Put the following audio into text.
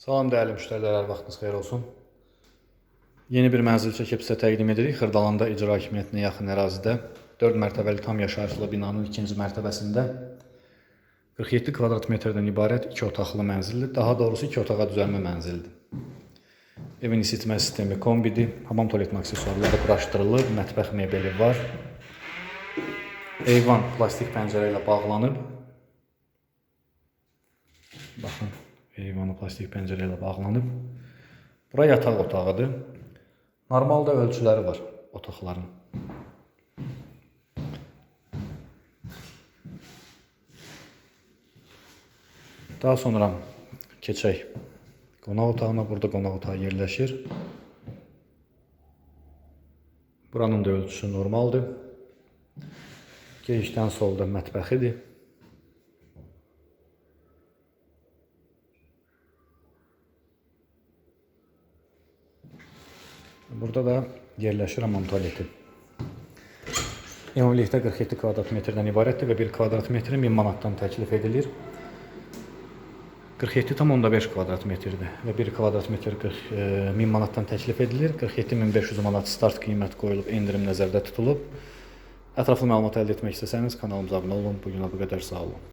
Salam dəyərli müştərilər, vaxtınız xeyir olsun. Yeni bir mənzil çəkib sizə təqdim edirik. Xırdalanda icra hakimiyyətinə yaxın ərazidə 4 mərtəbəli tam yaşayışlı binanın ikinci mərtəbəsində 47 kvadrat metrdən ibarət 2 otaqlı mənzildir. Daha doğrusu 2 otağa düzəlmə mənzildir. Evin isitmə sistemi kombidir. Hamam tualet aksesuarları quraşdırılıb, mətbəx mebeli var. Eyvan plastik pəncərə ilə bağlanıb. Baxın, eyvanı plastik pəncərə ilə bağlanıb. Bura yataq otağıdır. Normalda ölçüləri var otaqların. Daha sonra keçək qonaq otağına. Burada qonaq otağı yerləşir. Buranın da ölçüsü normaldır. Girişdən solda mətbəxidir. Burada da yerləşir hamam tualeti. Ümumilikdə 47 kvadrat metrdən ibarətdir və 1 kvadrat metri 1000 manatdan təklif edilir. 47,5 kvadrat metrdir və 1 kvadrat metr 40 e, 1000 manatdan təklif edilir. 47500 manat start qiymət qoyulub, endirim nəzərdə tutulub. Ətraflı məlumat əldə etmək istəsəniz kanalımıza abunə olun. Bu günə bu qədər sağ olun.